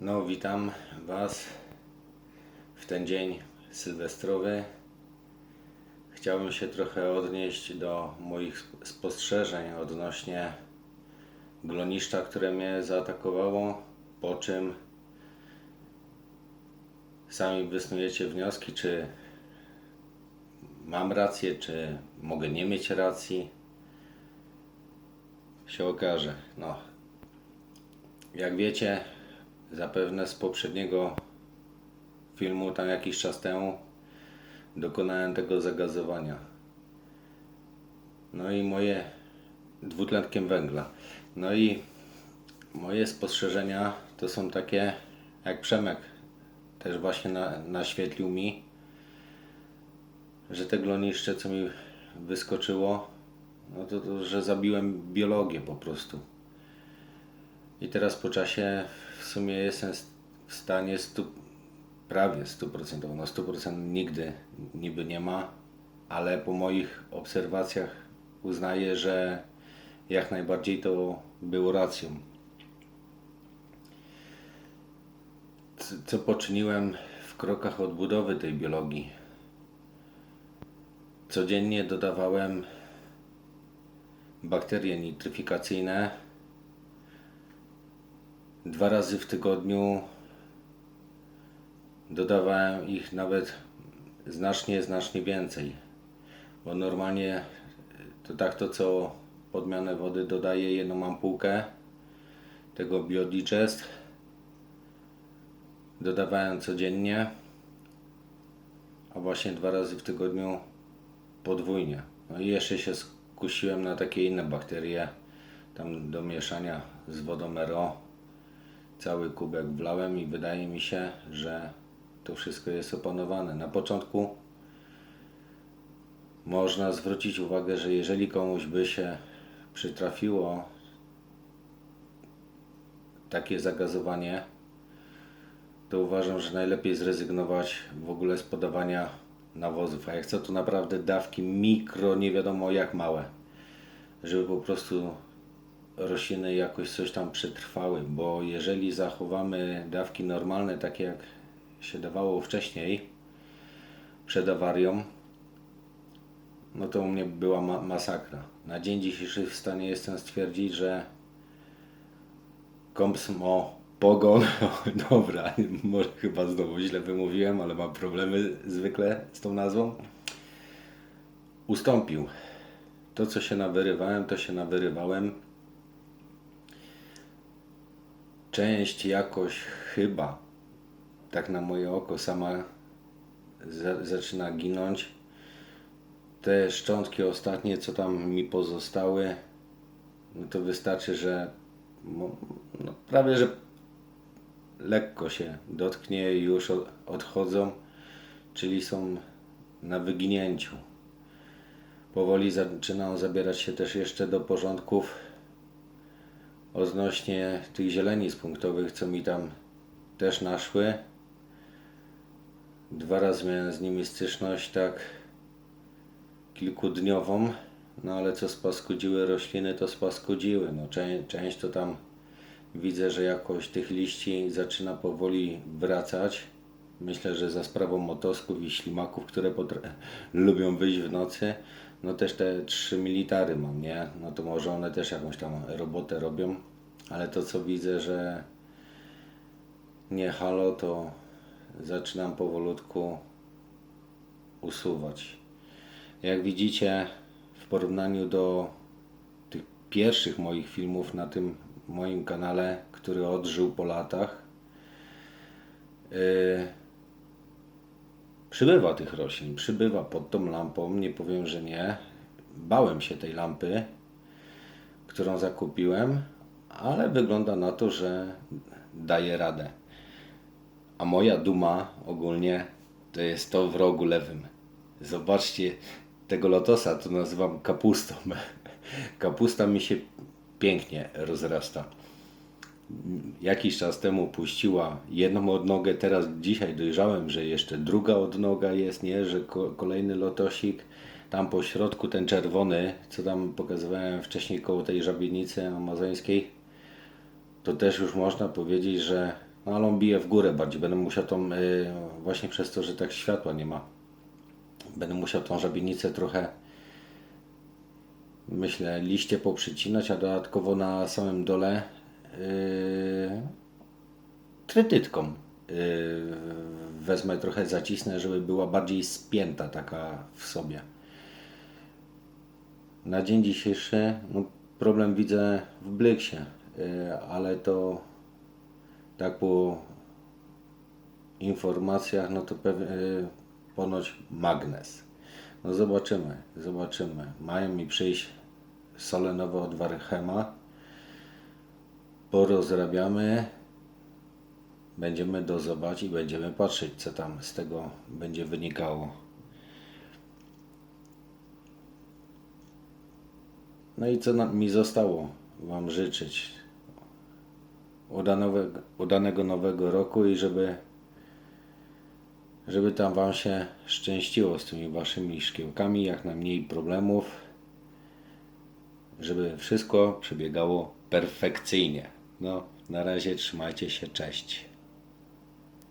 No, witam Was w ten dzień sylwestrowy. Chciałbym się trochę odnieść do moich spostrzeżeń odnośnie gloniszcza, które mnie zaatakowało, po czym sami wysnujecie wnioski, czy mam rację, czy mogę nie mieć racji. Się okaże. No, jak wiecie, zapewne z poprzedniego filmu, tam jakiś czas temu, dokonałem tego zagazowania. No i moje dwutlenkiem węgla. No i moje spostrzeżenia to są takie, jak Przemek też właśnie na, naświetlił mi, że te gloniszcze, co mi wyskoczyło, no to, to że zabiłem biologię po prostu. I teraz po czasie sumie jestem w stanie stu, prawie 100%, no 100% nigdy niby nie ma, ale po moich obserwacjach uznaję, że jak najbardziej to było racją. Co poczyniłem w krokach odbudowy tej biologii? Codziennie dodawałem bakterie nitryfikacyjne dwa razy w tygodniu dodawałem ich nawet znacznie, znacznie więcej. Bo normalnie to tak to co podmianę wody dodaję jedną ampułkę tego Biodigest. Dodawałem codziennie, a właśnie dwa razy w tygodniu podwójnie. No i jeszcze się skusiłem na takie inne bakterie, tam do mieszania z wodą RO cały kubek wlałem i wydaje mi się, że to wszystko jest opanowane. Na początku można zwrócić uwagę, że jeżeli komuś by się przytrafiło takie zagazowanie, to uważam, że najlepiej zrezygnować w ogóle z podawania nawozów. A jak chcę, to naprawdę dawki mikro, nie wiadomo jak małe, żeby po prostu rośliny jakoś coś tam przetrwały, bo jeżeli zachowamy dawki normalne, takie jak się dawało wcześniej, przed awarią, no to u mnie była ma masakra. Na dzień dzisiejszy w stanie jestem stwierdzić, że Kompsmo Pogon, dobra, może chyba znowu źle wymówiłem, ale mam problemy zwykle z tą nazwą, ustąpił. To, co się nawyrywałem, to się nawyrywałem. Część jakoś chyba, tak na moje oko, sama za, zaczyna ginąć. Te szczątki ostatnie, co tam mi pozostały, no to wystarczy, że no, prawie, że lekko się dotknie i już odchodzą, czyli są na wyginięciu. Powoli zaczynam zabierać się też jeszcze do porządków odnośnie tych zielenic punktowych, co mi tam też naszły. Dwa razy miałem z nimi styczność, tak kilkudniową, no ale co spaskudziły rośliny, to spaskudziły. No, część, część to tam widzę, że jakoś tych liści zaczyna powoli wracać. Myślę, że za sprawą motosków i ślimaków, które lubią wyjść w nocy, no też te trzy military mam, nie? No to może one też jakąś tam robotę robią, ale to co widzę, że nie halo, to zaczynam powolutku usuwać. Jak widzicie, w porównaniu do tych pierwszych moich filmów na tym moim kanale, który odżył po latach, yy, przybywa tych roślin, przybywa pod tą lampą, nie powiem, że nie. Bałem się tej lampy, którą zakupiłem, ale wygląda na to, że daje radę. A moja duma ogólnie to jest to w rogu lewym. Zobaczcie tego lotosa, to nazywam kapustą. Kapusta mi się pięknie rozrasta. Jakiś czas temu puściła jedną odnogę, teraz dzisiaj dojrzałem, że jeszcze druga odnoga jest, nie, że ko- kolejny lotosik. Tam po środku ten czerwony, co tam pokazywałem wcześniej koło tej żabienicy amazońskiej, to też już można powiedzieć, że No, ale on bije w górę bardziej. Będę musiał tą, y, właśnie przez to, że tak światła nie ma, będę musiał tą żabienicę trochę, myślę, liście poprzycinać, a dodatkowo na samym dole y, trytytką y, wezmę trochę zacisnę, żeby była bardziej spięta taka w sobie. Na dzień dzisiejszy no, problem widzę w Blyksie, y, ale to tak po informacjach, no to pewnie ponoć magnes. No zobaczymy, zobaczymy. Mają mi przyjść solenowe od Warchema. Porozrabiamy. Będziemy dozować i będziemy patrzeć, co tam z tego będzie wynikało. No i co mi zostało Wam życzyć? Udanego nowego roku i żeby, żeby tam Wam się szczęściło z tymi Waszymi szkiełkami, jak najmniej problemów, żeby wszystko przebiegało perfekcyjnie. No, na razie trzymajcie się, cześć.